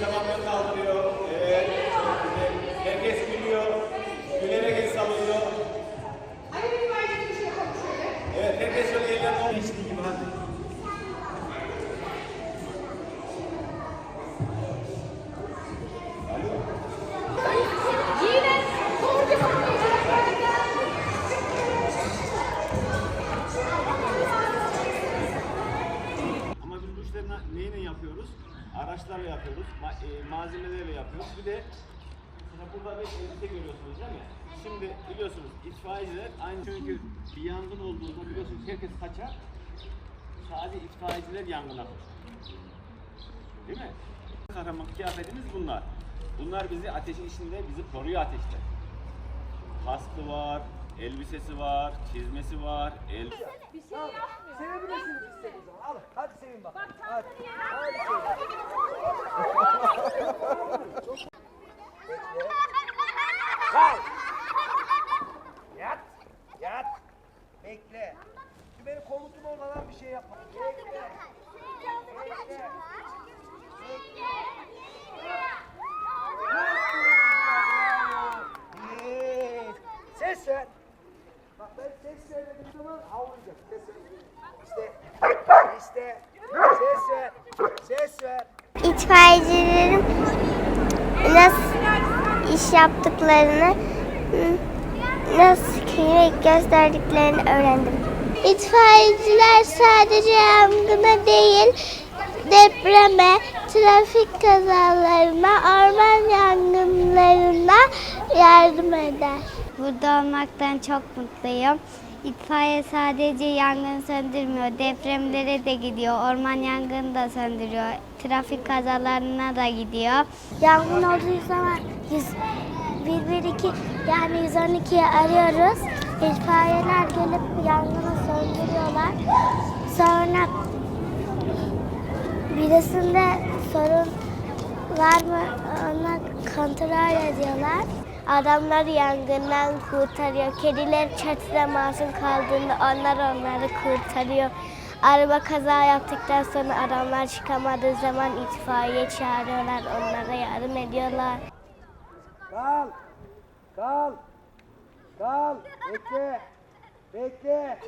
başını kaldırıyor. Evet. Herkes gülüyor. Gülerek el sallıyor. Şey. Evet herkes şöyle ellerini. İşte gibi hadi. Araçlarla yapıyoruz, ma- e, malzemelerle yapıyoruz. Bir de mesela burada bir elbise görüyorsunuz değil mi? Şimdi biliyorsunuz itfaiyeciler aynı çünkü bir yangın olduğunda biliyorsunuz herkes kaçar. Sadece itfaiyeciler yangına koşar. Değil mi? Kahraman kıyafetimiz bunlar. Bunlar bizi ateşin içinde bizi koruyor ateşte. Kaskı var, elbisesi var, çizmesi var, el... Bir şey yapmıyor. Sevebilirsiniz istediğiniz zaman. Alın. Hadi sevin bak. Bak Hadi. tahtını Hadi sevin. Kal. Yat. Yat. Bekle. Şu benim komutum olmadan bir şey yapma. Bekle. Bekle. Ses ver. Bak ben ses vermediğim zaman havlayacak. Ses ver. İşte. İşte. Ses ver. Ses ver. İtfaiyecilerin iş yaptıklarını, nasıl kimlik gösterdiklerini öğrendim. İtfaiyeciler sadece yangına değil, depreme, trafik kazalarına, orman yangınlarına yardım eder. Burada olmaktan çok mutluyum. İtfaiye sadece yangın söndürmüyor, depremlere de gidiyor, orman yangını da söndürüyor, trafik kazalarına da gidiyor. Yangın olduğu zaman 112 yani 112'yi arıyoruz. İtfaiyeler gelip yangını söndürüyorlar. Sonra birisinde sorun var mı ona kontrol ediyorlar. Adamlar yangından kurtarıyor. Kediler çatıda masum kaldığında onlar onları kurtarıyor. Araba kaza yaptıktan sonra adamlar çıkamadığı zaman itfaiye çağırıyorlar. Onlara yardım ediyorlar. Kal. Kal. Kal. Bekle. Bekle.